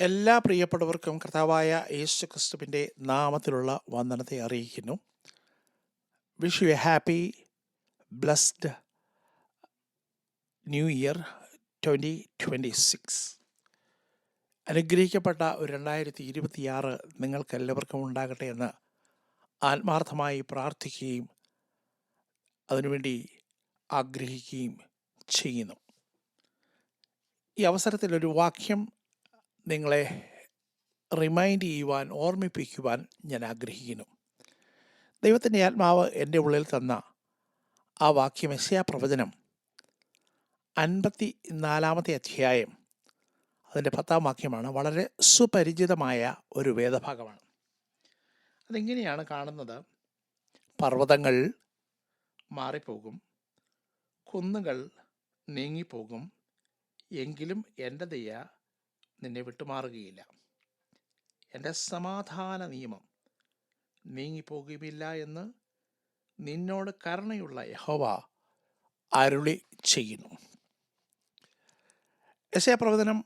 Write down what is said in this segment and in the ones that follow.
എല്ലാ പ്രിയപ്പെട്ടവർക്കും കർത്താവായ യേശു ക്രിസ്തുവിന്റെ നാമത്തിലുള്ള വന്ദനത്തെ അറിയിക്കുന്നു. Wish you a happy blessed new year twenty twenty six അനുഗ്രഹിക്കപ്പെട്ട ഒരു രണ്ടായിരത്തി ഇരുപത്തിയാറ് നിങ്ങൾക്ക് എല്ലാവർക്കും ഉണ്ടാകട്ടെ എന്ന് ആത്മാർത്ഥമായി പ്രാർത്ഥിക്കുകയും അതിനുവേണ്ടി ആഗ്രഹിക്കുകയും ചെയ്യുന്നു. ഈ അവസരത്തിൽ ഒരു വാക്യം നിങ്ങളെ റിമൈൻഡ് ചെയ്യുവാൻ ഓർമ്മിപ്പിക്കുവാൻ ഞാൻ ആഗ്രഹിക്കുന്നു. ദൈവത്തിന്റെ ആത്മാവ് എന്റെ ഉള്ളിൽ തന്ന ആ വാക്യം എസ്യാ പ്രവചനം അൻപത്തി നാലാമത്തെ അധ്യായം. അതിന്റെ പത്താം വാക്യമാണ്. വളരെ സുപരിചിതമായ ഒരു വേദഭാഗമാണ്. അതിങ്ങനെയാണ് കാണുന്നത്. പർവതങ്ങൾ മാറിപ്പോകും. കുന്നുകൾ നീങ്ങിപ്പോകും. എങ്കിലും എന്റെ ദയ നിന്നെ വിട്ടുമാറുകയില്ല. എന്റെ സമാധാന നിയമം നീങ്ങിപ്പോകുകയില്ല എന്ന് നിന്നോട് കരുണയുള്ള യഹോവ അരുളി ചെയ്യുന്നു. എസ് എ പ്രവചനം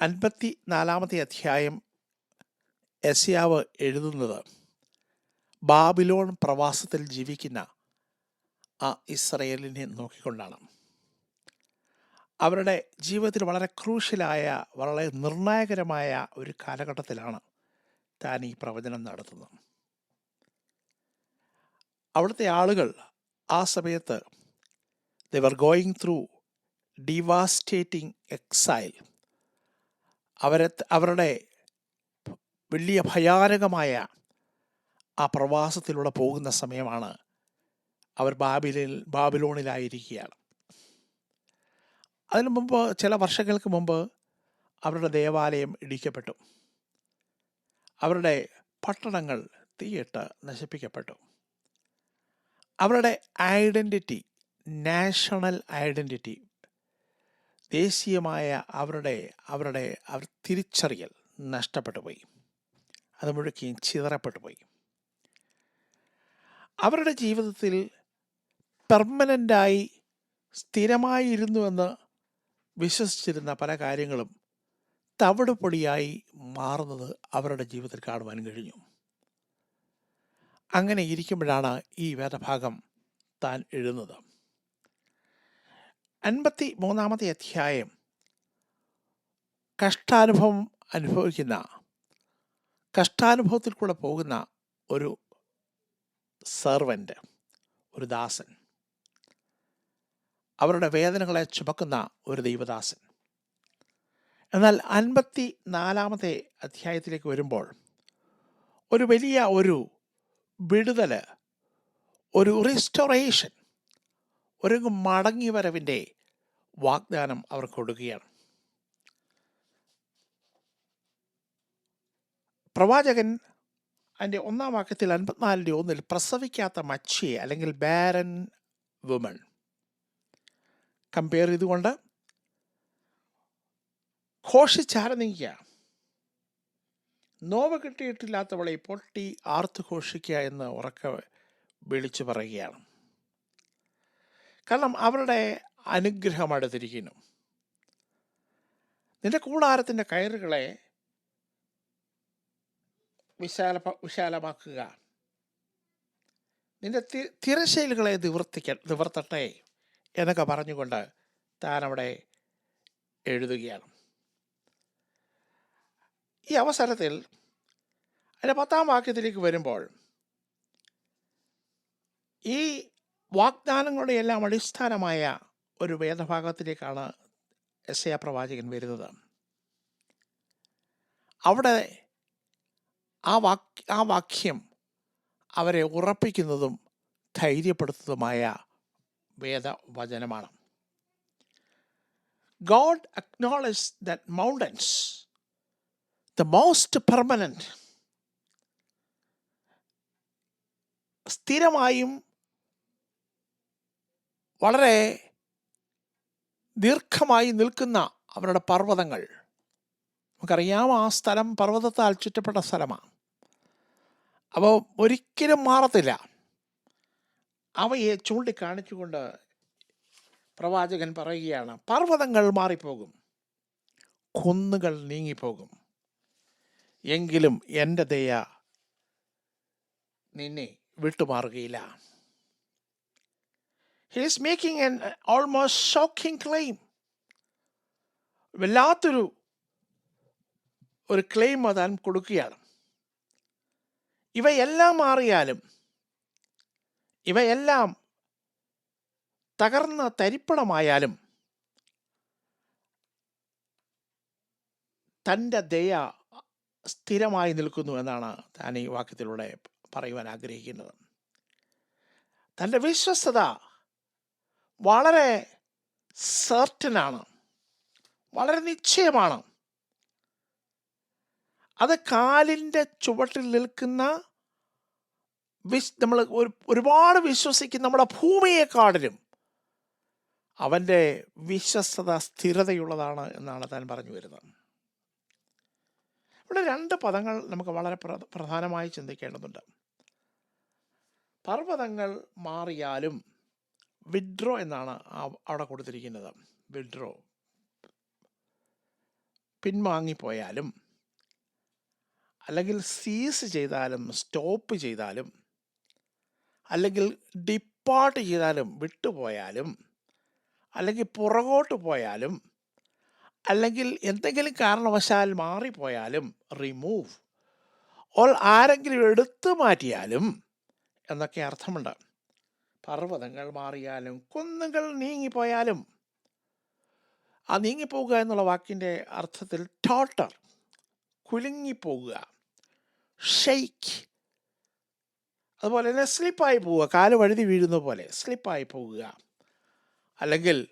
അൻപത്തി നാലാമത്തെ അധ്യായം എസ്യാവ് എഴുതുന്നത് ബാബിലോൺ പ്രവാസത്തിൽ ജീവിക്കുന്ന ആ ഇസ്രയേലിനെ നോക്കിക്കൊണ്ടാണ്. അവരുടെ ജീവിതത്തിൽ വളരെ ക്രൂഷ്യലായ വളരെ നിർണായകരമായ ഒരു കാലഘട്ടത്തിലാണ് താൻ ഈ പ്രവചനം നടത്തുന്നത്. അവിടുത്തെ ആളുകൾ ആ സമയത്ത് they're going through devastating exile അവരെ അവരുടെ വലിയ ഭയാനകമായ ആ പ്രവാസത്തിലൂടെ പോകുന്ന സമയമാണ് അവർ ബാബിലിൽ ബാബിലോണിലായിരിക്കുകയാണ്. അതിനു മുമ്പ് ചില വർഷങ്ങൾക്ക് മുമ്പ് അവരുടെ ദേവാലയം ഇടിക്കപ്പെട്ടു. അവരുടെ പട്ടണങ്ങൾ തീയിട്ട് നശിപ്പിക്കപ്പെട്ടു. അവരുടെ ഐഡന്റിറ്റി നാഷണൽ ഐഡന്റിറ്റി ദേശീയമായ അവരുടെ അവരുടെ അവർ തിരിച്ചറിയൽ നഷ്ടപ്പെട്ടു പോയി. അത് മുഴുക്കുകയും ചിതറപ്പെട്ടു പോയി. അവരുടെ ജീവിതത്തിൽ പെർമനന്റായി സ്ഥിരമായിരുന്നുവെന്ന് വിശ്വസിച്ചിരുന്ന പല കാര്യങ്ങളും തവിട് പൊടിയായി മാറുന്നത് അവരുടെ ജീവിതത്തിൽ കാണുവാൻ കഴിഞ്ഞു. അങ്ങനെ ഇരിക്കുമ്പോഴാണ് ഈ വേദഭാഗം താൻ എഴുതുന്നത്. അൻപത്തി മൂന്നാമത്തെ അധ്യായം. കഷ്ടാനുഭവം അനുഭവിക്കുന്ന കഷ്ടാനുഭവത്തിൽ കൂടെ പോകുന്ന ഒരു സെർവന്റ് ഒരു ദാസൻ. അവരുടെ വേദനകളെ ചുമക്കുന്ന ഒരു ദൈവദാസൻ. എന്നാൽ അൻപത്തി നാലാമത്തെ അധ്യായത്തിലേക്ക് വരുമ്പോൾ ഒരു വലിയ ഒരു വിടുതൽ ഒരു റിസ്റ്റോറേഷൻ ഒരു മടങ്ങി വരവിന്റെ വാഗ്ദാനം അവർ കൊടുക്കുകയാണ്. പ്രവാചകൻ അതിന്റെ ഒന്നാം വാക്യത്തിൽ അൻപത്തിനാലിന്റെ ഒന്നിൽ പ്രസവിക്കാത്ത മച്ചിയെ അല്ലെങ്കിൽ ബാരൻ വുമൺ കമ്പയർ ചെയ്തുകൊണ്ട് ഘോഷിച്ചാരണിക്കുക നോവ കിട്ടിയിട്ടില്ലാത്തവളെ പൊട്ടി ആർത്ത് ഘോഷിക്കുക എന്ന് ഉറക്കെ വിളിച്ചു പറയുകയാണ്. കാരണം അവരുടെ അനുഗ്രഹം അടുത്തിരിക്കുന്നു. നിന്റെ കൂടാരത്തിന്റെ കയറുകളെ വിശാല വിശാലമാക്കുക. നിന്റെ തിരശൈലുകളെ നിവർത്തിക്ക നിവർത്തട്ടെ. എന്നൊക്കെ പറഞ്ഞുകൊണ്ട് താൻ അവിടെ എഴുതുകയാണ്. ഈ അവസരത്തിൽ അതിന്റെ പത്താം വാക്യത്തിലേക്ക് വരുമ്പോൾ ഈ വാഗ്ദാനങ്ങളുടെ എല്ലാം അടിസ്ഥാനമായ ഒരു വേദഭാഗത്തിലേക്കാണ് എസ് എ പ്രവാചകൻ വരുന്നത്. അവിടെ ആ വാക് ആ വാക്യം അവരെ ഉറപ്പിക്കുന്നതും ധൈര്യപ്പെടുത്തുന്നതുമായ വേദവചനമാണ്. God acknowledge that mountains the most permanent സ്ഥിരമായും വളരെ ദീർഘമായി നിൽക്കുന്ന അവരുടെ പർവതങ്ങൾ. നമുക്കറിയാം ആ സ്ഥലം പർവതത്താൽ ചുറ്റപ്പെട്ട സ്ഥലമാണ്. അപ്പോൾ ഒരിക്കലും മാറത്തില്ല. അവയെ ചൂണ്ടിക്കാണിച്ചുകൊണ്ട് പ്രവാചകൻ പറയുകയാണ് പർവതങ്ങൾ മാറിപ്പോകും കുന്നുകൾ നീങ്ങിപ്പോകും. എങ്കിലും എന്റെ ദയ നിന്നെ വിട്ടുമാറുകയില്ല. He is making an almost shocking claim വല്ലാത്തൊരു ഒരു ക്ലെയിം താൻ കൊടുക്കുകയാണ്. ഇവയെല്ലാം മാറിയാലും ഇവയെല്ലാം തകർന്ന തരിപ്പണമായാലും തന്റെ ദയ സ്ഥിരമായി നിൽക്കുന്നു എന്നാണ് താൻ ഈ വാക്യത്തിലൂടെ പറയുവാൻ ആഗ്രഹിക്കുന്നത്. തന്റെ വിശ്വസ്തത വളരെ സർട്ടനാണ് വളരെ നിശ്ചയമാണ്. അത് കാലിന്റെ ചുവട്ടിൽ നിൽക്കുന്ന വിശ് നമ്മൾ ഒരു ഒരുപാട് വിശ്വസിക്കുന്ന നമ്മുടെ ഭൂമിയെക്കാടിലും അവന്റെ വിശ്വസ്തത സ്ഥിരതയുള്ളതാണ് എന്നാണ് താൻ പറഞ്ഞു വരുന്നത്. ഇവിടെ രണ്ട് പദങ്ങൾ നമുക്ക് വളരെ പ്ര- പ്രധാനമായി ചിന്തിക്കേണ്ടതുണ്ട്. പർവതങ്ങൾ മാറിയാലും വിഡ്രോ എന്നാണ് അവിടെ കൊടുത്തിരിക്കുന്നത്. വിഡ്രോ. പിൻവാങ്ങിപ്പോയാലും അല്ലെങ്കിൽ സീസ് ചെയ്താലും സ്റ്റോപ്പ് ചെയ്താലും അല്ലെങ്കിൽ ഡിപ്പാർട്ട് ചെയ്താലും വിട്ടുപോയാലും അല്ലെങ്കിൽ പുറകോട്ട് പോയാലും അല്ലെങ്കിൽ എന്തെങ്കിലും കാരണവശാൽ മാറിപ്പോയാലും റിമൂവ് ഓൾ ആരെങ്കിലും എടുത്തു മാറ്റിയാലും എന്നൊക്കെ അർത്ഥമുണ്ട്. പർവതങ്ങൾ മാറിയാലും കുന്നുകൾ നീങ്ങിപ്പോയാലും. ആ നീങ്ങിപ്പോവുക എന്നുള്ള വാക്കിന്റെ അർത്ഥത്തിൽ ടോട്ടർ കുലുങ്ങിപ്പോവുക ഷെയ്ക്ക് അതുപോലെ തന്നെ സ്ലിപ്പായി പോവുക. കാൽ വഴുതി വീഴുന്ന പോലെ സ്ലിപ്പായി പോവുക. അല്ലെങ്കിൽ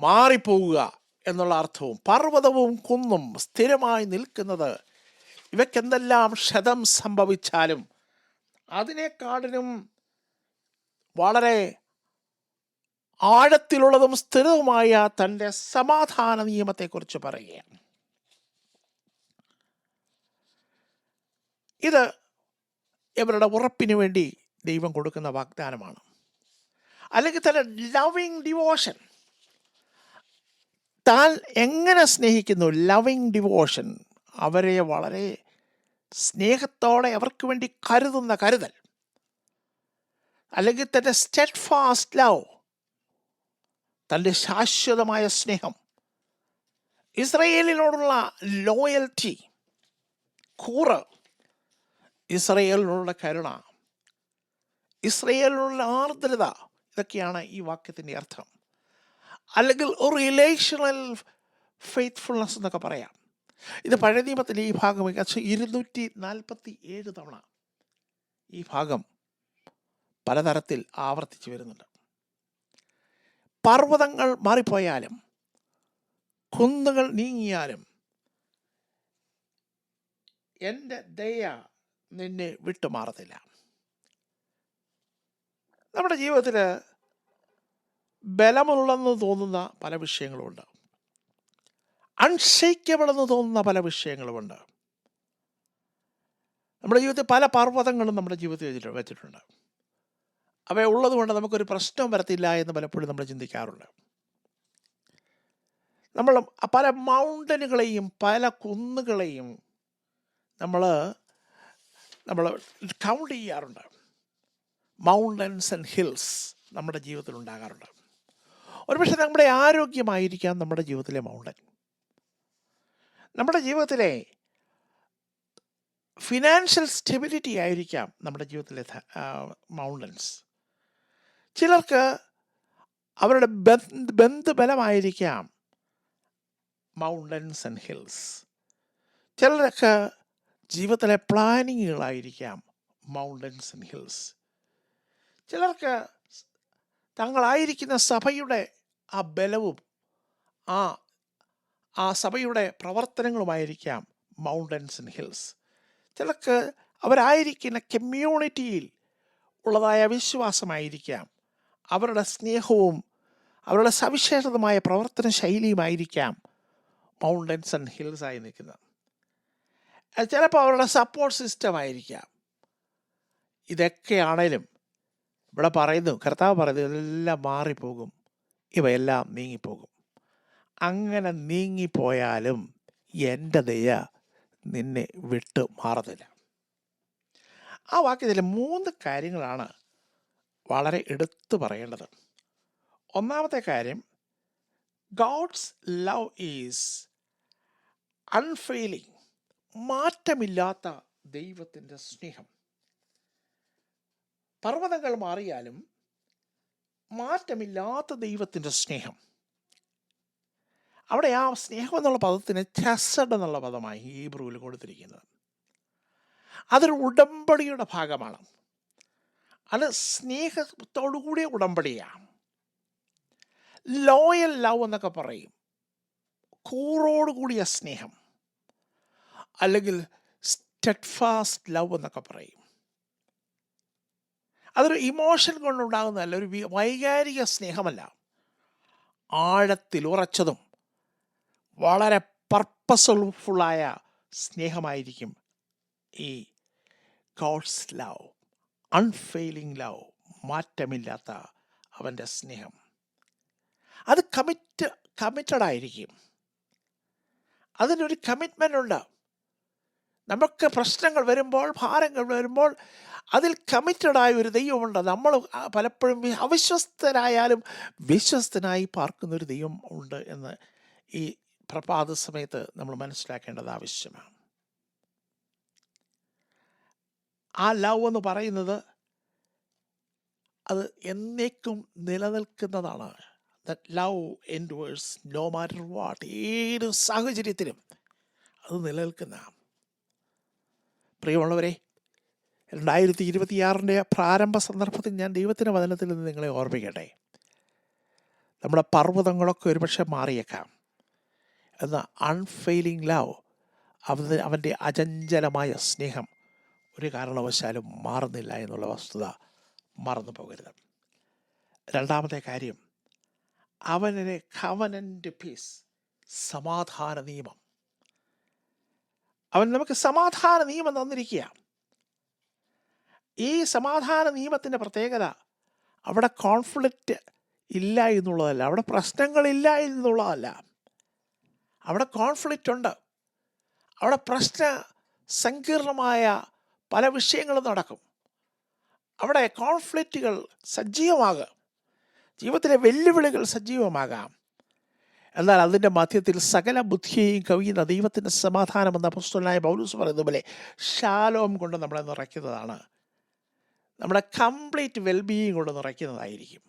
മാറിപ്പോവുക എന്നുള്ള അർത്ഥവും പർവതവും കുന്നും സ്ഥിരമായി നിൽക്കുന്നത് ഇവയ്ക്കെന്തെല്ലാം ക്ഷതം സംഭവിച്ചാലും അതിനേക്കാളിനും വളരെ ആഴത്തിലുള്ളതും സ്ഥിരവുമായ തന്റെ സമാധാന നിയമത്തെക്കുറിച്ച് പറയുകയാണ്. ഇത് ഇവരുടെ ഉറപ്പിന് വേണ്ടി ദൈവം കൊടുക്കുന്ന വാഗ്ദാനമാണ്. അല്ലെങ്കിൽ തന്നെ ലവിങ് ഡിവോഷൻ താൻ എങ്ങനെ സ്നേഹിക്കുന്നു? ലവിങ് ഡിവോഷൻ അവരെ വളരെ സ്നേഹത്തോടെ അവർക്ക് വേണ്ടി കരുതുന്ന കരുതൽ. അല്ലെങ്കിൽ തന്റെ സ്റ്റെറ്റ് ഫാസ്റ്റ് ലവ് തന്റെ ശാശ്വതമായ സ്നേഹം. ഇസ്രയേലിനോടുള്ള ലോയൽറ്റി കൂറ്. ഇസ്രയേലിനുള്ള കരുണ ഇസ്രയേലിനുള്ള ആർദ്രത ഇതൊക്കെയാണ് ഈ വാക്യത്തിന്റെ അർത്ഥം. അല്ലെങ്കിൽ ഒരു റിലേഷണൽ ഫെയ്ത്ത്ഫുൾനെസ് എന്നൊക്കെ പറയാം. ഇത് പഴയ നിയമത്തിന്റെ ഈ ഭാഗം ഇരുന്നൂറ്റി നാൽപ്പത്തി ഏഴ് തവണ ഈ ഭാഗം പലതരത്തിൽ ആവർത്തിച്ചു വരുന്നുണ്ട്. പർവതങ്ങൾ മാറിപ്പോയാലും കുന്നുകൾ നീങ്ങിയാലും എന്റെ ദയ നിന്നെ വിട്ടുമാറത്തില്ല നമ്മുടെ ജീവിതത്തിൽ ബലമുള്ളെന്ന് തോന്നുന്ന പല വിഷയങ്ങളുമുണ്ട്. അൺഷേക്കബിൾ എന്ന് തോന്നുന്ന പല വിഷയങ്ങളുമുണ്ട്. നമ്മുടെ ജീവിതത്തിൽ പല പർവതങ്ങളും നമ്മുടെ ജീവിതത്തിൽ വെച്ചിട്ട് വെച്ചിട്ടുണ്ട്. അവ ഉള്ളതുകൊണ്ട് നമുക്കൊരു പ്രശ്നം വരത്തില്ല എന്ന് പലപ്പോഴും നമ്മൾ ചിന്തിക്കാറുണ്ട്. നമ്മൾ പല മൗണ്ടനുകളെയും പല കുന്നുകളെയും നമ്മൾ നമ്മൾ കൗണ്ട് ചെയ്യാറുണ്ട്. മൗണ്ടൻസ് ആൻഡ് ഹിൽസ് നമ്മുടെ ജീവിതത്തിൽ ഉണ്ടാകാറുണ്ട്. ഒരുപക്ഷെ നമ്മുടെ ആരോഗ്യമായിരിക്കാം നമ്മുടെ ജീവിതത്തിലെ മൗണ്ടൻ നമ്മുടെ ജീവിതത്തിലെ ഫിനാൻഷ്യൽ സ്റ്റെബിലിറ്റി ആയിരിക്കാം നമ്മുടെ ജീവിതത്തിലെ മൗണ്ടൻസ് ചിലർക്ക് അവരുടെ ബന്ധുബലമായിരിക്കാം മൗണ്ടൻസ് ആൻഡ് ഹിൽസ് ചിലർക്ക് ജീവിതത്തിലെ പ്ലാനിങ്ങുകളായിരിക്കാം മൗണ്ടൻസ് ആൻഡ് ഹിൽസ് ചിലർക്ക് തങ്ങളായിരിക്കുന്ന സഭയുടെ ആ ബലവും ആ ആ സഭയുടെ പ്രവർത്തനങ്ങളുമായിരിക്കാം മൗണ്ടൻസ് ആൻഡ് ഹിൽസ് ചിലർക്ക് അവരായിരിക്കുന്ന കമ്മ്യൂണിറ്റിയിൽ ഉള്ളതായ വിശ്വാസമായിരിക്കാം. അവരുടെ സ്നേഹവും അവരുടെ സവിശേഷതമായ പ്രവർത്തന ശൈലിയുമായിരിക്കാം മൗണ്ടൻസ് ആൻഡ് ഹിൽസ് ആയി നിൽക്കുന്നത്. ചിലപ്പോൾ അവരുടെ സപ്പോർട്ട് സിസ്റ്റം ആയിരിക്കാം. ഇതൊക്കെയാണേലും ഇവിടെ പറയുന്നു കർത്താവ് പറയുന്നു ഇതെല്ലാം മാറിപ്പോകും. ഇവയെല്ലാം നീങ്ങിപ്പോകും. അങ്ങനെ നീങ്ങിപ്പോയാലും എന്റെ ദയ നിന്നെ വിട്ട് മാറത്തില്ല ആ വാക്യത്തിലെ മൂന്ന് കാര്യങ്ങളാണ് വളരെ എടുത്തു പറയേണ്ടത്. ഒന്നാമത്തെ കാര്യം ഗോഡ്സ് ലവ് ഈസ് അൺഫെയിലിംഗ് മാറ്റമില്ലാത്ത ദൈവത്തിന്റെ സ്നേഹം. പർവതങ്ങൾ മാറിയാലും മാറ്റമില്ലാത്ത ദൈവത്തിന്റെ സ്നേഹം. അവിടെ ആ സ്നേഹം എന്നുള്ള പദത്തിന് ചസഡ് എന്നുള്ള പദമായി ഹീബ്രുവിൽ കൊടുത്തിരിക്കുന്നത്. അതൊരു ഉടമ്പടിയുടെ ഭാഗമാണ്. അത് സ്നേഹത്തോടുകൂടിയ ഉടമ്പടിയാണ്. ലോയൽ ലവ് എന്നൊക്കെ പറയും. കൂറോടുകൂടിയ സ്നേഹം. അല്ലെങ്കിൽ സ്റ്റെഡ്ഫാസ്റ്റ് ലവ് എന്നൊക്കെ പറയും. അതൊരു ഇമോഷൻ കൊണ്ടുണ്ടാകുന്നതല്ല ഒരു വൈകാരിക സ്നേഹമല്ല. ആഴത്തിൽ ഉറച്ചതും വളരെ പർപ്പസ്ഫുള്ളായ സ്നേഹമായിരിക്കും ഈ ഗോഡ്സ് ലവ് അൺഫെയിലിംഗ് ലവ് മാറ്റമില്ലാത്ത അവന്റെ സ്നേഹം. അത് കമ്മിറ്റ് കമ്മിറ്റഡ് ആയിരിക്കും. അതിനൊരു കമ്മിറ്റ്മെന്റ് ഉണ്ട്. നമുക്ക് പ്രശ്നങ്ങൾ വരുമ്പോൾ ഭാരങ്ങൾ വരുമ്പോൾ അതിൽ കമ്മിറ്റഡായ ഒരു ദൈവമുണ്ട്. നമ്മൾ പലപ്പോഴും അവിശ്വസ്തരായാലും വിശ്വസ്തനായി പാർക്കുന്ന ഒരു ദൈവം ഉണ്ട് എന്ന് ഈ പ്രഭാത സമയത്ത് നമ്മൾ മനസ്സിലാക്കേണ്ടത് ആവശ്യമാണ്. ആ ലവ് എന്ന് പറയുന്നത് അത് എന്നേക്കും നിലനിൽക്കുന്നതാണ്. That love endures no matter what ഏത് സാഹചര്യത്തിലും അത് നിലനിൽക്കുന്ന പ്രിയമുള്ളവരെ രണ്ടായിരത്തി ഇരുപത്തിയാറിന്റെ പ്രാരംഭ സന്ദർഭത്തിൽ ഞാൻ ദൈവത്തിന്റെ വചനത്തിൽ നിന്ന് നിങ്ങളെ ഓർമ്മിക്കട്ടെ. നമ്മുടെ പർവതങ്ങളൊക്കെ ഒരുപക്ഷെ മാറിയേക്കാം. എന്ന അൺഫെയിലിംഗ് ലവ് അവന് അവന്റെ അചഞ്ചലമായ സ്നേഹം ഒരു കാരണവശാലും മാറുന്നില്ല എന്നുള്ള വസ്തുത മറന്നു പോകരുത്. രണ്ടാമത്തെ കാര്യം അവനെ കവനന്റ് പീസ് സമാധാന നിയമം അവൻ നമുക്ക് സമാധാന നിയമം തന്നിരിക്കുക ഈ സമാധാന നിയമത്തിന്റെ പ്രത്യേകത അവിടെ കോൺഫ്ലിക്റ്റ് ഇല്ല എന്നുള്ളതല്ല അവിടെ പ്രശ്നങ്ങളില്ല എന്നുള്ളതല്ല. അവിടെ കോൺഫ്ലിക്റ്റ് ഉണ്ട്. അവിടെ പ്രശ്ന സങ്കീർണമായ പല വിഷയങ്ങളും നടക്കും. അവിടെ കോൺഫ്ലിക്റ്റുകൾ സജീവമാകാം. ജീവിതത്തിലെ വെല്ലുവിളികൾ സജീവമാകാം. എന്നാൽ അതിന്റെ മധ്യത്തിൽ സകല ബുദ്ധിയെയും കവിയുന്ന ദൈവത്തിന്റെ സമാധാനം എന്ന പുസ്തകനായ പൗലൂസ് പറയുന്നതുപോലെ ശാലോം കൊണ്ട് നമ്മളെ നിറയ്ക്കുന്നതാണ്. നമ്മുടെ കംപ്ലീറ്റ് വെൽബീയിങ് കൊണ്ട് നിറയ്ക്കുന്നതായിരിക്കും.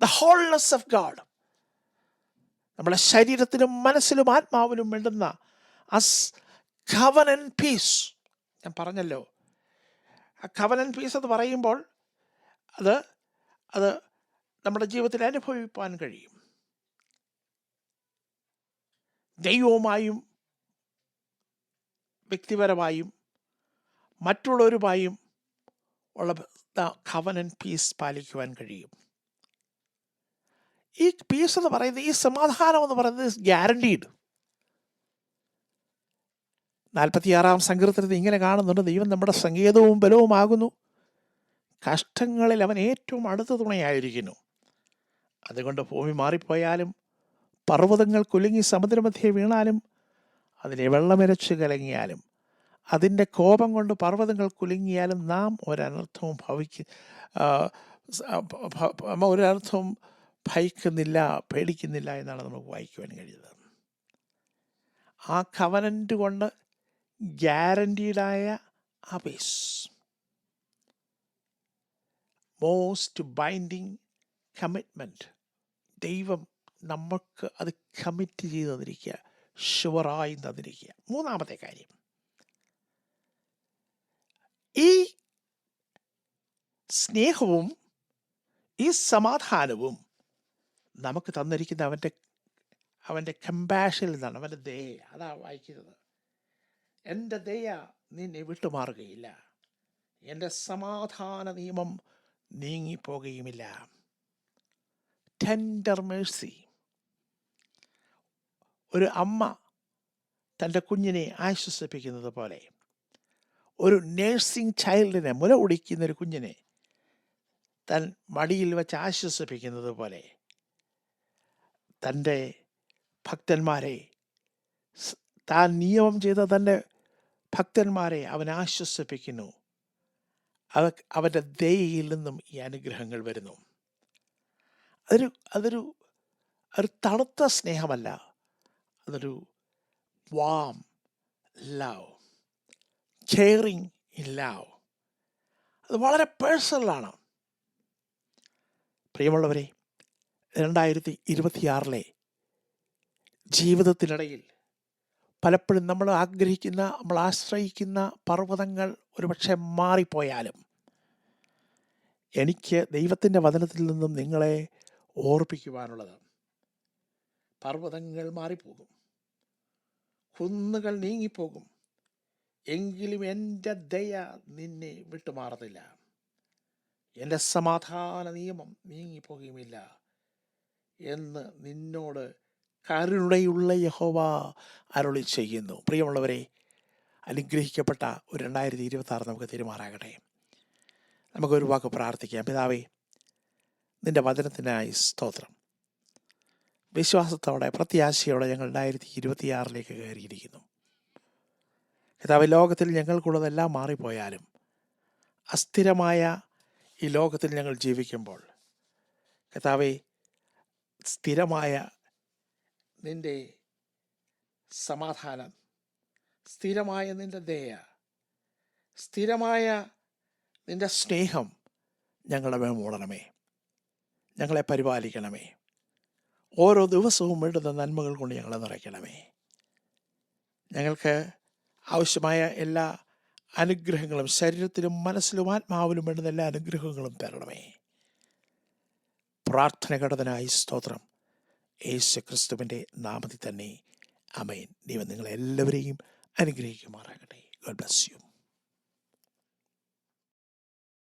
ദ ഹോൾനെസ് ഓഫ് ഗാഡ് നമ്മുടെ ശരീരത്തിനും മനസ്സിലും ആത്മാവിനും വേണ്ടുന്ന അസ് കവനൻ പീസ് ഞാൻ പറഞ്ഞല്ലോ. ആ ആൻഡ് പീസ് എന്ന് പറയുമ്പോൾ അത് അത് നമ്മുടെ ജീവിതത്തിൽ അനുഭവിപ്പാൻ കഴിയും. ദൈവവുമായും വ്യക്തിപരമായും മറ്റുള്ളവരുമായും ഉള്ള കവനൻ പീസ് പാലിക്കുവാൻ കഴിയും. ഈ പീസ് എന്ന് പറയുന്നത് ഈ സമാധാനം എന്ന് പറയുന്നത് ഗ്യാരണ്ടീഡ് നാൽപ്പത്തിയാറാം സങ്കീർത്തനത്തിൽ ഇങ്ങനെ കാണുന്നുണ്ട് ദൈവം നമ്മുടെ സംഗീതവും ബലവുമാകുന്നു കഷ്ടങ്ങളിൽ അവൻ ഏറ്റവും അടുത്ത തുണയായിരിക്കുന്നു. അതുകൊണ്ട് ഭൂമി മാറിപ്പോയാലും പർവതങ്ങൾ കുലുങ്ങി സമുദ്രമധ്യേ വീണാലും അതിലെ വെള്ളമിരച്ച് കലങ്ങിയാലും അതിന്റെ കോപം കൊണ്ട് പർവതങ്ങൾ കുലുങ്ങിയാലും നാം ഒരനർത്ഥവും ഭവിക്ക ഒരർത്ഥവും ഭയക്കുന്നില്ല പേടിക്കുന്നില്ല എന്നാണ് നമുക്ക് വായിക്കുവാൻ കഴിയുന്നത്. ആ കവനന്റ് കൊണ്ട് ഗ്യാരന്റീഡായ അപേസ്. മോസ്റ്റ് ബൈൻഡിങ് കമ്മിറ്റ്മെന്റ് ദൈവം നമുക്ക് അത് കമ്മിറ്റ് ചെയ്ത് തന്നിരിക്കുക ഷുവറായി തന്നിരിക്കുക മൂന്നാമത്തെ കാര്യം. ഈ സ്നേഹവും ഈ സമാധാനവും നമുക്ക് തന്നിരിക്കുന്ന അവന്റെ അവന്റെ കമ്പാഷനിൽ നിന്നാണ് അവന്റെ ദയ. അതാ വായിക്കുന്നത്. എന്റെ ദയ നിന്നെ വിട്ടുമാറുകയില്ല. എന്റെ സമാധാന നിയമം നീങ്ങിപ്പോകുകയുമില്ല. ടെൻഡർ മേഴ്സി ഒരു അമ്മ തന്റെ കുഞ്ഞിനെ ആശ്വസിപ്പിക്കുന്നത് പോലെ ഒരു നേഴ്സിംഗ് ചൈൽഡിനെ മുല ഒടിക്കുന്ന ഒരു കുഞ്ഞിനെ തൻ മടിയിൽ വെച്ച് ആശ്വസിപ്പിക്കുന്നത് പോലെ തന്റെ ഭക്തന്മാരെ താൻ നിയമം ചെയ്ത തന്റെ ഭക്തന്മാരെ അവൻ ആശ്വസിപ്പിക്കുന്നു. അവ അവന്റെ ദയയിൽ നിന്നും ഈ അനുഗ്രഹങ്ങൾ വരുന്നു. അതൊരു അതൊരു ഒരു തണുത്ത സ്നേഹമല്ല. അതൊരു warm love caring in love അത് വളരെ പേഴ്സണലാണ് പ്രിയമുള്ളവരെ രണ്ടായിരത്തി ഇരുപത്തിയാറിലെ ജീവിതത്തിനിടയിൽ പലപ്പോഴും നമ്മൾ ആഗ്രഹിക്കുന്ന നമ്മൾ ആശ്രയിക്കുന്ന പർവതങ്ങൾ ഒരുപക്ഷെ മാറിപ്പോയാലും എനിക്ക് ദൈവത്തിന്റെ വചനത്തിൽ നിന്നും നിങ്ങളെ ഓർപ്പിക്കുവാനുള്ളത് പർവതങ്ങൾ മാറിപ്പോകും. കുന്നുകൾ നീങ്ങിപ്പോകും. എങ്കിലും എന്റെ ദയ നിന്നെ വിട്ടുമാറത്തില്ല എന്റെ സമാധാന നിയമം നീങ്ങിപ്പോകുകയുമില്ല എന്ന് നിന്നോട് കരുണയുള്ള യഹോവ അരുളി ചെയ്യുന്നു. പ്രിയമുള്ളവരെ അനുഗ്രഹിക്കപ്പെട്ട ഒരു രണ്ടായിരത്തി ഇരുപത്തി നമുക്ക് തീരുമാറാകട്ടെ. നമുക്കൊരു വാക്ക് പ്രാർത്ഥിക്കാം. പിതാവേ നിന്റെ വചനത്തിനായി സ്തോത്രം. വിശ്വാസത്തോടെ പ്രത്യാശയോടെ ഞങ്ങൾ രണ്ടായിരത്തി ഇരുപത്തിയാറിലേക്ക് കയറിയിരിക്കുന്നു. കഥാവ് ലോകത്തിൽ ഞങ്ങൾക്കുള്ളതെല്ലാം മാറിപ്പോയാലും അസ്ഥിരമായ ഈ ലോകത്തിൽ ഞങ്ങൾ ജീവിക്കുമ്പോൾ കഥാവെ സ്ഥിരമായ നിന്റെ സമാധാനം സ്ഥിരമായ നിന്റെ ദയ സ്ഥിരമായ നിന്റെ സ്നേഹം ഞങ്ങളുടെ മേൽ മൂടണമേ. ഞങ്ങളെ പരിപാലിക്കണമേ. ഓരോ ദിവസവും വേണ്ടുന്ന നന്മകൾ കൊണ്ട് ഞങ്ങളെ നിറയ്ക്കണമേ. ഞങ്ങൾക്ക് ആവശ്യമായ എല്ലാ അനുഗ്രഹങ്ങളും ശരീരത്തിലും മനസ്സിലും ആത്മാവിലും വേണ്ടുന്ന എല്ലാ അനുഗ്രഹങ്ങളും തരണമേ. പ്രാർത്ഥന ഘടനായി സ്തോത്രം. യേശു ക്രിസ്തുവിന്റെ നാമത്തിൽ തന്നെ. അമയൻ ദൈവം നിങ്ങളെല്ലാവരെയും അനുഗ്രഹിക്കുമാറാകട്ടെ. God bless you